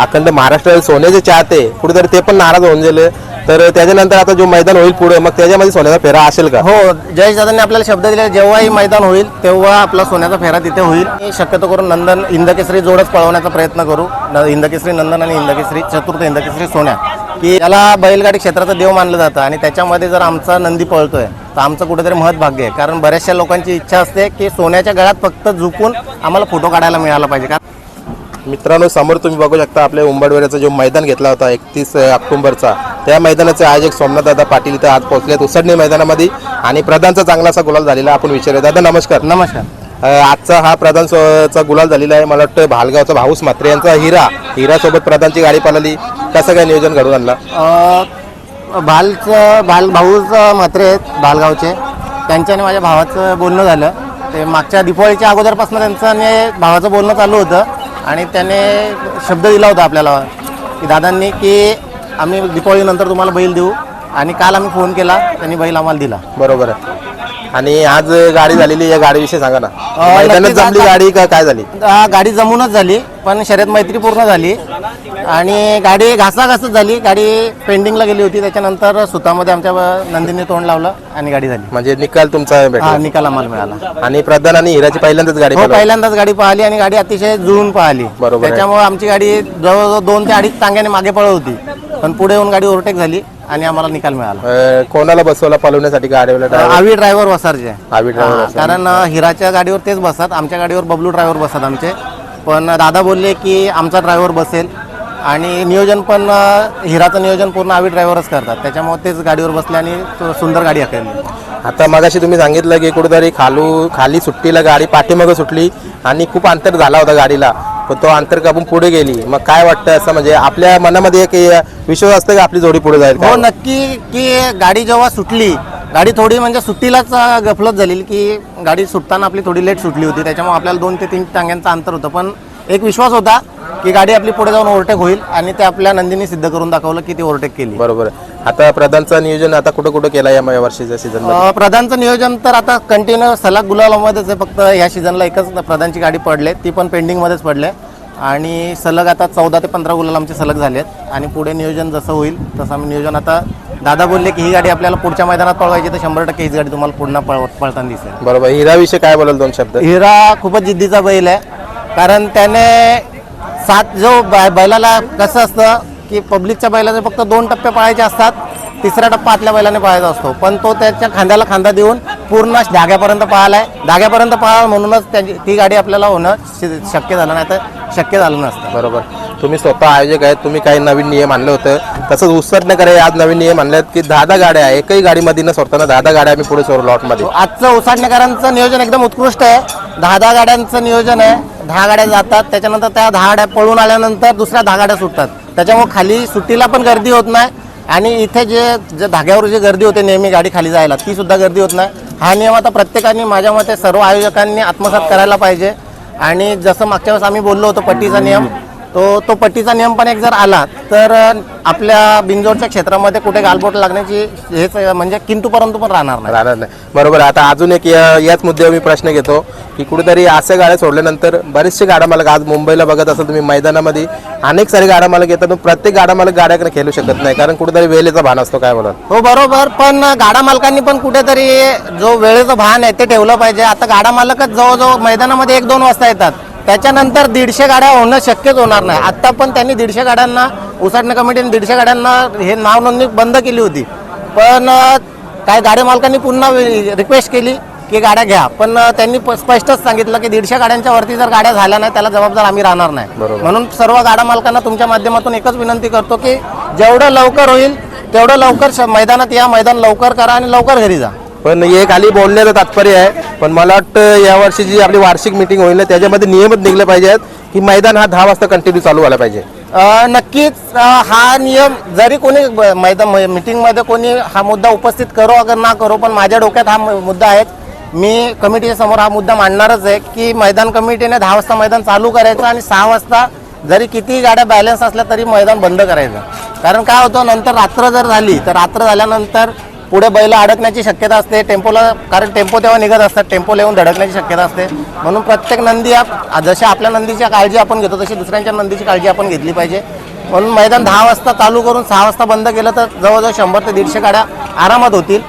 अखंड महाराष्ट्र सोन्याचे चाहते. कुठेतरी ते पण नाराज होऊन गेले. तर त्याच्यानंतर आता जो मैदान होईल पुढे मग त्याच्यामध्ये सोन्याचा फेरा असेल का? हो जयेश दादांनी आपल्याला शब्द दिले जेव्हाही मैदान होईल तेव्हा आपला सोन्याचा फेरा तिथे होईल. शक्यतो करून नंदन इंदकेसरी जोडच पळवण्याचा प्रयत्न करू. न- इंदकेसरी नंदन आणि इंदकेसरी चतुर्थ इंदकेसरी सोन्या. की याला बैलगाडी क्षेत्राचा देव मानलं जातं. आणि त्याच्यामध्ये जर आमचा नंदी पळतोय तर आमचं कुठेतरी महत् भाग्य आहे. कारण बऱ्याचशा लोकांची इच्छा असते की सोन्याच्या गळ्यात फक्त झुकून आम्हाला फोटो काढायला मिळाला पाहिजे. कारण मित्रांनो समोर तुम्ही बघू शकता आपल्या उंबरवेऱ्याचा जो मैदान घेतला होता एकतीस ऑक्टोबरचा त्या मैदानाचे आयोजक सोमनाथ दादा पाटील इथे आज पोहोचलेत उसडणे मैदानामध्ये आणि प्रधानचा चांगलासा गुलाल झालेला आपण विचारूया. दादा नमस्कार. नमस्कार. आजचा हा प्रधान सो- चा गुलाल झालेला आहे. मला वाटतं भालगावचा भाऊस म्हात्रे यांचा हिरा हिरा सोबत प्रधानची गाडी पळाली. कसं काय नियोजन घडून आणला? भालचं भाल भाऊच म्हात्रे आहेत भालगावचे. त्यांच्या आणि माझ्या भावाचं बोलणं झालं. ते मागच्या दिपावळीच्या अगोदरपासून त्यांचं आणि भावाचं बोलणं चालू होतं. आणि त्याने शब्द दिला होता आपल्याला की दादांनी की आम्ही दिपावळीनंतर तुम्हाला बैल देऊ. आणि काल आम्ही फोन केला त्यांनी बैल आम्हाला दिला. बरोबर आहे. आणि आज गाडी झालेली या गाडीविषयी सांगा ना. मैदानात जमली गाडी का काय झाली? गाडी जमूनच झाली पण शर्यत मैत्री पूर्ण झाली. आणि गाडी घासाघासच झाली. गाडी पेंडिंगला गेली होती. त्याच्यानंतर सुतामध्ये आमच्या नंदीने तोंड लावलं आणि गाडी झाली. म्हणजे निकाल तुमचा हा भेटला निकाल आम्हाला मिळाला. आणि प्रधान आणि हिराची पहिल्यांदाच गाडी हो पळवली. पहिल्यांदाच गाडी पाहिली आणि गाडी अतिशय जुळून पाहिली. बरोबर आहे. त्याच्यामुळे आमची गाडी जवळजवळ दोन ते अडीच टांग्याने मागे पळत होती. पण पुढे येऊन गाडी ओव्हरटेक झाली आणि आम्हाला निकाल मिळाला. अ, कोणाला बसवला पळवण्यासाठी गाडीवाला driver? आवी ड्रायव्हर वसारचे. आवी driver हा. कारण अ, हिराच्या गाडीवर तेच बसतात. आमच्या गाडीवर बबलू ड्रायव्हर बसतात आमचे. पण दादा बोलले की आमचा ड्रायव्हर बसेल. आणि नियोजन पण हिराचं नियोजन पूर्ण आवी ड्रायव्हरच करतात. त्याच्यामुळे तेच गाडीवर बसले आणि सुंदर गाडी हाकलली आता मगाशी तुम्ही सांगितलं की कुठेतरी खालू खाली सुट्टीला गाडी पाठीमागं सुटली आणि खूप अंतर झाला होता गाडीला. पण तो अंतर कापून पुढे गेली. मग काय वाटतं असं म्हणजे आपल्या मनामध्ये एक विश्वास असतं की आपली जोडी पुढे जाईल? हो? नक्की की गाडी जेव्हा सुटली गाडी थोडी म्हणजे सुट्टीलाच गफलत झालेली की गाडी सुटताना आपली थोडी लेट सुटली होती. त्याच्यामुळे आपल्याला दोन ते तीन टांग्यांचं अंतर होतं. पण एक विश्वास होता की गाडी आपली पुढे जाऊन ओव्हरटेक होईल आणि ते आपल्या नंदीने सिद्ध करून दाखवलं की ती ओव्हरटेक केली. बरोबर आहे. आता प्रधानचं नियोजन आता कुठं कुठं केलं या वर्षीच्या सीझन अ, प्रधानचं नियोजन तर आता कंटिन्यू सलग गुलालामध्येच आहे फक्त या सीझनला एकच प्रधानची गाडी पडले. ती पण पेंडिंगमध्येच पडले. आणि सलग आता चौदा ते पंधरा गुलाल आमचे सलग झालेत. आणि पुढे नियोजन जसं होईल तसं आम्ही नियोजन आता दादा बोलले की ही गाडी आपल्याला पुढच्या मैदानात पळवायची तर शंभर टक्के हीच गाडी तुम्हाला पुन्हा पळ पळताना दिसेल. बरोबर. हिराविषयी काय बोलाल दोन शब्द? हिरा खूपच जिद्दीचा बैल आहे. कारण त्याने सात जो बैलाला कसं असतं की पब्लिकच्या बैलाचे फक्त दोन टप्पे पाळायचे असतात तिसरा टप्पा आतल्या बैलाने पाळायचा असतो. पण तो त्याच्या खांद्याला खांदा देऊन पूर्ण धाग्यापर्यंत पळालाय. धाग्यापर्यंत पळाला म्हणूनच त्याची ती गाडी आपल्याला होणं शक्य झालं नाही तर शक्य झालं नसतं. बरोबर. तुम्ही स्वतः आयोजक आहेत तुम्ही काही नवीन नियम आणलं होतं. तसंच उसरणे करे आज नवीन नियम आणले आहेत की दहा दहा गाड्या आहे एकही गाडीमध्ये न सोडताना दहा दहा गाड्या आम्ही पुढे सोडू लॉटमध्ये हो, आजचं उसाडणेकरांचं नियोजन एकदम उत्कृष्ट आहे. दहा दहा गाड्यांचं नियोजन आहे. दहा गाड्या जातात त्याच्यानंतर त्या दहा गाड्या पळून आल्यानंतर दुसऱ्या दहा गाड्या सुटतात. त्याच्यामुळे खाली सुट्टीला पण गर्दी होत नाही आणि इथे जे जे धाग्यावर जी गर्दी होते नेहमी गाडी खाली जायला ती सुद्धा गर्दी होत नाही. हा नियम आता प्रत्येकाने माझ्या मते सर्व आयोजकांनी आत्मसात करायला पाहिजे. आणि जसं मागच्या वेळेस आम्ही बोललो होतो पट्टीचा नियम तो तो पट्टीचा नियम पण एक जर आला तर आपल्या बिंजोडच्या क्षेत्रामध्ये कुठे गालबोट लागण्याची हेच म्हणजे किंतु परंतु पण राहणार नाही. राहणार नाही. बरोबर आता अजून एक या- याच मुद्द्यावर मी प्रश्न घेतो की कुठेतरी अशा गाड्या सोडल्यानंतर बरेचसे गाड्या मालक आज मुंबईला बघत असाल तुम्ही मैदानामध्ये अनेक सारे गाड्या मालक येतात पण प्रत्येक गाड्या मालक गाड्याकडे खेळू शकत नाही कारण कुठेतरी वेळेचा भान असतो काय बोला हो बरोबर. पण गाडा मालकांनी पण कुठेतरी जो वेळेचं भान आहे ते ठेवलं पाहिजे. आता गाडा मालकच जवळजवळ मैदानामध्ये एक दोन वाजता येतात. त्याच्यानंतर दीडशे गाड्या होणं शक्यच होणार नाही. आता पण त्यांनी दीडशे गाड्यांना उसाटणे कमिटीने दीडशे गाड्यांना हे नाव नोंदणी बंद केली होती. पण अं, काय गाड्या मालकांनी पुन्हा रिक्वेस्ट केली की गाड्या घ्या. पण त्यांनी स्पष्टच सांगितलं की दीडशे गाड्यांच्या वरती जर गाड्या झाल्या नाही त्याला जबाबदार आम्ही राहणार नाही. बरोबर. म्हणून सर्व गाडा मालकांना तुमच्या माध्यमातून एकच विनंती करतो की जेवढं लवकर होईल तेवढं लवकर मैदानात या मैदान लवकर करा आणि लवकर घरी जा. पण हे खाली बोलण्याचं तात्पर्य आहे. पण मला वाटतं यावर्षी जी आपली वार्षिक मिटिंग होईल त्याच्यामध्ये नियमच निघले पाहिजेत की मैदान हा दहा वाजता कंटिन्यू चालू व्हायला पाहिजे. नक्कीच हा नियम जरी कोणी मैदान मिटिंगमध्ये कोणी हा मुद्दा उपस्थित करो अगर ना करो पण माझ्या डोक्यात हा मुद्दा आहे. मी कमिटीच्या समोर हा मुद्दा मांडणारच आहे की मैदान कमिटीने दहा वाजता मैदान चालू करायचं आणि सहा वाजता जरी कितीही गाड्या बॅलन्स असल्या तरी मैदान बंद करायचं. कारण काय होतं नंतर रात्र जर झाली तर रात्र झाल्यानंतर पुढे बैल अडकण्याची शक्यता असते. टेम्पोला कारण टेम्पो तेव्हा निघत असतात. टेम्पो येऊन धडकण्याची शक्यता असते. म्हणून प्रत्येक नंदी आप जशी आपल्या नंदीची काळजी आपण घेतो तशी दुसऱ्यांच्या नंदीची काळजी आपण घेतली पाहिजे. म्हणून मैदान दहा वाजता चालू करून सहा वाजता बंद केलं तर जवळजवळ शंभर ते दीडशे गाड्या आरामात होतील.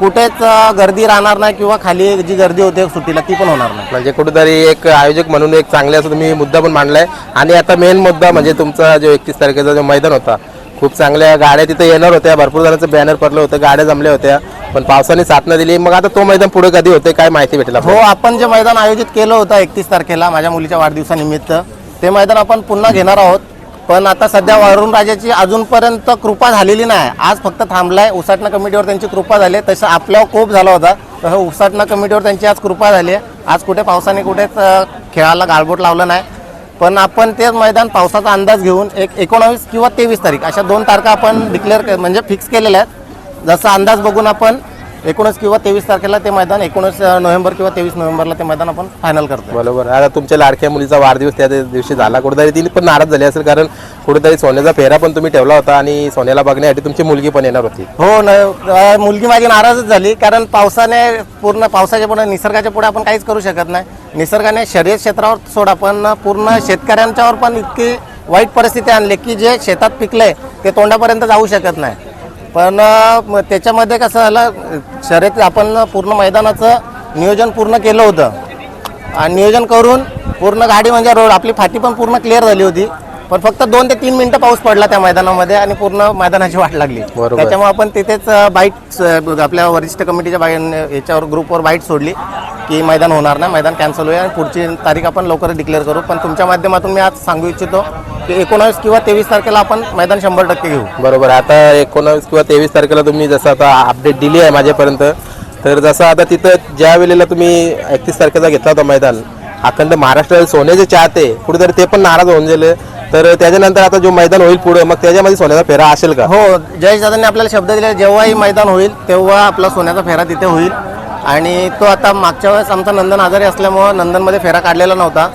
कुठेच गर्दी राहणार नाही किंवा खाली जी गर्दी होते सुट्टीला ती पण होणार नाही. म्हणजे कुठेतरी एक आयोजक म्हणून एक चांगले असं तुम्ही मुद्दा पण मांडलाय. आणि आता मेन मुद्दा म्हणजे तुमचा जो एकतीस तारखेचा जो मैदान होता खूप चांगल्या गाड्या तिथे येणार होत्या. भरपूर जणांचं बॅनर पडलं होतं. गाड्या जमल्या होत्या. पण पावसाने साथ न दिली. मग आता तो मैदान पुढे कधी होते काय माहिती भेटेल हो आपण जे मैदान आयोजित केलं होतं एकतीस तारखेला माझ्या मुलीच्या वाढदिवसानिमित्त ते मैदान आपण पुन्हा घेणार आहोत. पण आता सध्या वरुण राजाची अजूनपर्यंत कृपा झालेली नाही. आज फक्त थांबलाय. उसाटणा कमिटीवर त्यांची कृपा झाली आहे. तसं आपल्यावर कोप झाला होता. तसं उसाटणा कमिटीवर त्यांची आज कृपा झाली आहे. आज कुठे पावसाने कुठेच खेळाला गाळबोट लावलं नाही. पण आपण तेच मैदान पावसाचा अंदाज घेऊन एक एकोणावीस किंवा तेवीस तारीख अशा दोन तारखा आपण डिक्लेअर म्हणजे फिक्स केलेल्या आहेत. जसा अंदाज बघून आपण एकोणीस किंवा तेवीस तारखेला ते मैदान एकोणीस नोव्हेंबर किंवा तेवीस नोव्हेंबरला ते मैदान आपण फायनल करतो बरोबर. आता तुमच्या लाडक्या मुलीचा वाढदिवस त्या दिवशी झाला. कुठेतरी ती पण नाराज झाली असेल कारण कुठेतरी सोन्याचा फेरा पण तुम्ही ठेवला होता आणि सोन्याला बघण्यासाठी तुमची मुलगी पण येणार होती. हो न मुलगी माझी नाराजच झाली कारण पावसाने पूर्ण पावसाच्या पुढे निसर्गाच्या पुढे आपण काहीच करू शकत नाही. निसर्गाने शर्यत क्षेत्रावर सोडा पण पूर्ण शेतकऱ्यांच्यावर पण इतकी वाईट परिस्थिती आणली की जे शेतात पिकलंय ते तोंडापर्यंत जाऊ शकत नाही. पण म- त्याच्यामध्ये कसं झालं शर्यत आपण पूर्ण मैदानाचं नियोजन पूर्ण केलं होतं. आणि नियोजन करून पूर्ण गाडी म्हणजे रोड आपली फाटी पण पूर्ण क्लिअर झाली होती. पण फक्त दोन ते तीन मिनिटं पाऊस पडला त्या मैदानामध्ये आणि पूर्ण मैदानाची वाट लागली. बरोबर. त्याच्यामुळे आपण तिथेच बाईट आपल्या वरिष्ठ कमिटीच्या बाई याच्यावर ग्रुपवर बाईट सोडली की मैदान होणार नाही मैदान कॅन्सल होईल. आणि पुढची तारीख आपण लवकरच डिक्लेअर करू. पण तुमच्या माध्यमातून मी आज सांगू इच्छितो की एकोणावीस किंवा तेवीस तारखेला आपण मैदान शंभर टक्के घेऊ. बरोबर आता एकोणावीस किंवा तेवीस तारखेला तुम्ही जसं आता अपडेट दिली आहे माझ्यापर्यंत तर जसं आता तिथं ज्या वेळेला तुम्ही एकतीस तारखेचा घेतला होता मैदान अखंड महाराष्ट्र सोन्याचे चाहते कुठेतरी ते पण नाराज होऊन गेले. तर त्याच्यानंतर आता जो मैदान होईल पुढे मग त्याच्यामध्ये सोन्याचा फेरा असेल का? हो जयेश दादांनी आपल्याला शब्द दिले जेव्हाही मैदान होईल तेव्हा आपला सोन्याचा फेरा तिथे होईल. आणि तो आता मागच्या वेळेस आमचा नंदन आजारी असल्यामुळं नंदनमध्ये फेरा काढलेला नव्हता.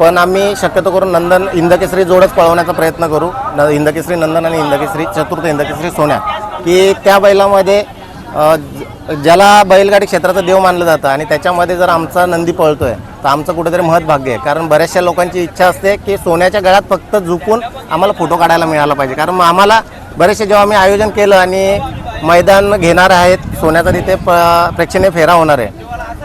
पण आम्ही शक्यतो करून नंदन इंदकेसरी जोडच पळवण्याचा प्रयत्न करू. न इंदकेसरी नंदन आणि इंदकेसरी चतुर्थ इंदकेसरी सोन्या. की त्या बैलामध्ये ज्याला बैलगाडी क्षेत्राचं देव मानलं जातं आणि त्याच्यामध्ये जर आमचा नंदी पळतोय तर आमचं कुठेतरी महत् भाग्य आहे. कारण बऱ्याचशा लोकांची इच्छा असते की सोन्याच्या गळ्यात फक्त झुकून आम्हाला फोटो काढायला मिळाला पाहिजे. कारण मग आम्हाला बरेचसे जेव्हा आम्ही आयोजन केलं आणि मैदान घेणार आहेत सोन्याचा तिथे प- प्रेक्षणीय फेरा होणार आहे.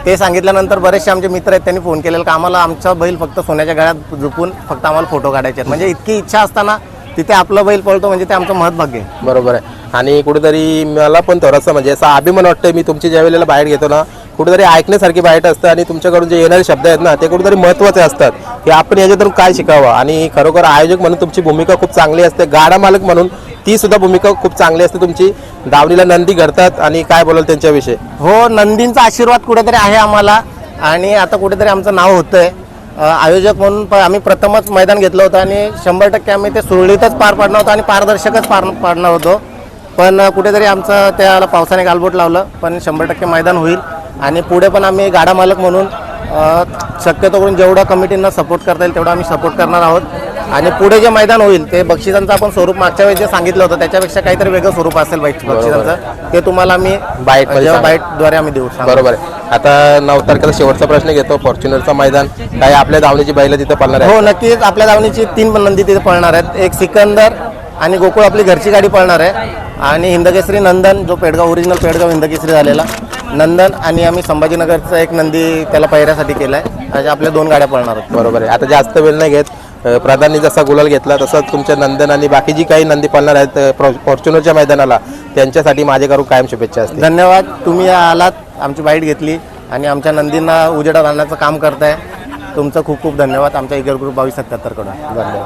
ते सांगितल्यानंतर बरेचसे आमचे मित्र आहेत त्यांनी फोन केलेला का आम्हाला आमचा बैल फक्त सोन्याच्या गळ्यात झुकून फक्त आम्हाला फोटो काढायचे आहेत. म्हणजे इतकी इच्छा असताना तिथे आपलं बैल पळतो म्हणजे ते आमचं महत्भाग्य आहे. बरोबर आहे. आणि कुठेतरी मला पण थोडासा म्हणजे असा अभिमान वाटतं मी तुमची ज्या वेळेला बाहेर घेतो ना कुठेतरी ऐकण्यासारखी बाहेर असतं आणि तुमच्याकडून जे येणारे शब्द आहेत ना ते कुठेतरी महत्त्वाचे असतात. की आपण याच्यातून काय शिकावं? आणि खरोखर आयोजक म्हणून तुमची भूमिका खूप चांगली असते गाडा मालक म्हणून ती सुद्धा भूमिका खूप चांगली असते तुमची. दावणीला नंदी घडतात आणि काय बोलाल त्यांच्याविषयी? हो नंदींचा आशीर्वाद कुठेतरी आहे आम्हाला. आणि आता कुठेतरी आमचं नाव होतंय. आयोजक म्हणून प- आम्ही प्रथमच मैदान घेतलं होतं आणि शंभर टक्के आम्ही ते सुरळीतच पार पाडणार होतो आणि पारदर्शकच पार पाडणार होतो. पण कुठेतरी आमचं त्याला पावसाने गालबोट लावलं. पण शंभर टक्के मैदान होईल. आणि पुढे पण आम्ही गाडा मालक म्हणून शक्यतो करून जेवढा कमिटींना सपोर्ट करता येईल तेवढा आम्ही सपोर्ट करणार आहोत. आणि पुढे जे मैदान होईल ते बक्षिसांचं आपण स्वरूप मागच्या वेळेस जे सांगितलं होतं त्याच्यापेक्षा काहीतरी वेगळं स्वरूप असेल बक्षी- बक्षिसांचं. ते तुम्हाला आम्ही बाईट. बाईटद्वारे आम्ही देऊ. बरोबर आहे. आता नऊ तारखेला शेवटचा प्रश्न घेतो. फॉर्च्युनरचा मैदान. काय आपल्या धावणीची बैल तिथे पळणार आहे हो नक्कीच. आपल्या धावणीची तीन नंदी तिथे पळणार आहेत. एक सिकंदर आणि गोकुळ आपली घरची गाडी पळणार आहे. आणि हिंदकेसरी नंदन जो पेडगाव ओरिजिनल पेडगाव हिंदकेसरी झालेला. नंदन आणि आम्ही संभाजीनगरचा एक नंदी त्याला पहिऱ्यासाठी केलाय. अशा आपल्या दोन गाड्या पळणार आहेत. बरोबर आहे. आता जास्त वेळ नाही घेत. प्राधान्य जसा गुलाल घेतला तसंच तुमच्या नंदन आणि बाकी जी काही नंदी पळणार आहेत फॉर्च्युनरच्या मैदानाला त्यांच्यासाठी माझे करू कायम शुभेच्छा असतील. धन्यवाद. तुम्ही आलात आमची बाईट घेतली आणि आमच्या नंदींना उजेडात आणण्याचं काम करताय. तुमचं खूप खूप धन्यवाद. आमच्या इगर ग्रुप बावीस सत्याहत्तरकडून. धन्यवाद.